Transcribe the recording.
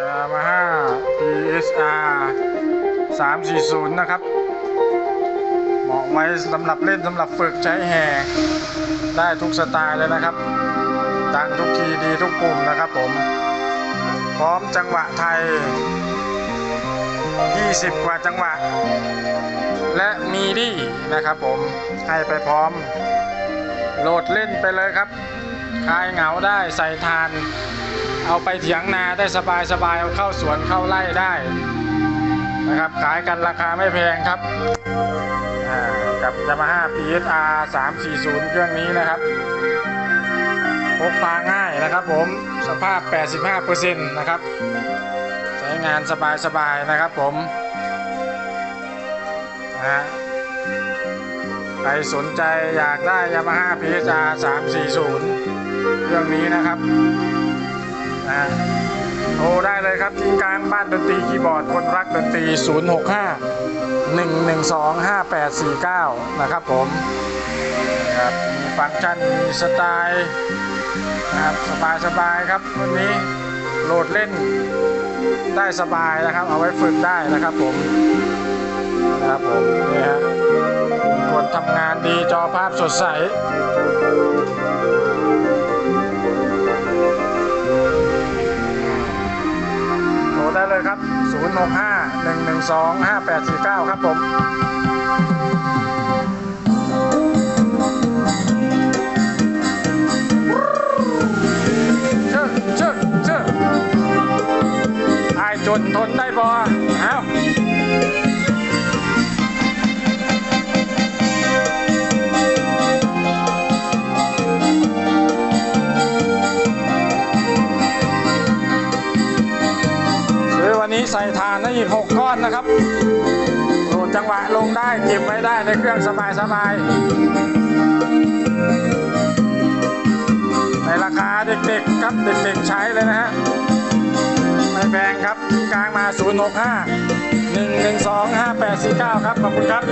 ยามาฮ่า PSR 340 นะครับ เหมาะไว้สำหรับเล่นสำหรับฝึกใช้แห่ได้ทุกสไตล์เลยนะครับดังทุกทีดีทุกปุ่มนะครับผม พร้อมจังหวะไทย 20 กว่าจังหวะ และมีดีนะครับผม ให้ไปพร้อม โหลดเล่นไปเลยครับคลายเหงาได้ใส่ทาน เอาไปเถียงนาได้สบายสบายๆเอาเข้าสวนเข้าไร่ได้นะครับ ขายกันราคาไม่แพงครับกับ Yamaha PSR 340 เครื่องนี้นะครับพกพาง่ายนะครับผมสภาพ 85%นะครับ ใช้งานสบายๆนะครับผมนะฮะใครสนใจอยากได้ Yamaha PSR 340 เครื่องนี้นะครับ เลยครับที่กลางบ้านดนตรีคีย์บอร์ดคนรักดนตรี 065 112 5849 นะครับผมครับมีฟังก์ชันมีสไตล์นะครับสบายๆครับวันนี้โหลดเล่นได้สบายนะครับ เอาไว้ฝึกได้นะครับผมนะครับผมนี่ฮะกดทำงานดีจอภาพสดใส เลยครับ 065 112 5849 ครับผมเชิญเชิญเชิญไอ้จนทนได้บ่เอ้า ใส่ทานได้อีก 6 ก้อนนะครับโหลดจังหวะลงได้เก็บไว้ได้ในเครื่องสบายสบายๆในราคาเด็กๆครับเด็กๆใช้เลยนะฮะไม่แพงครับกลางมา 065 112 5849 ครับ ขอบคุณครับ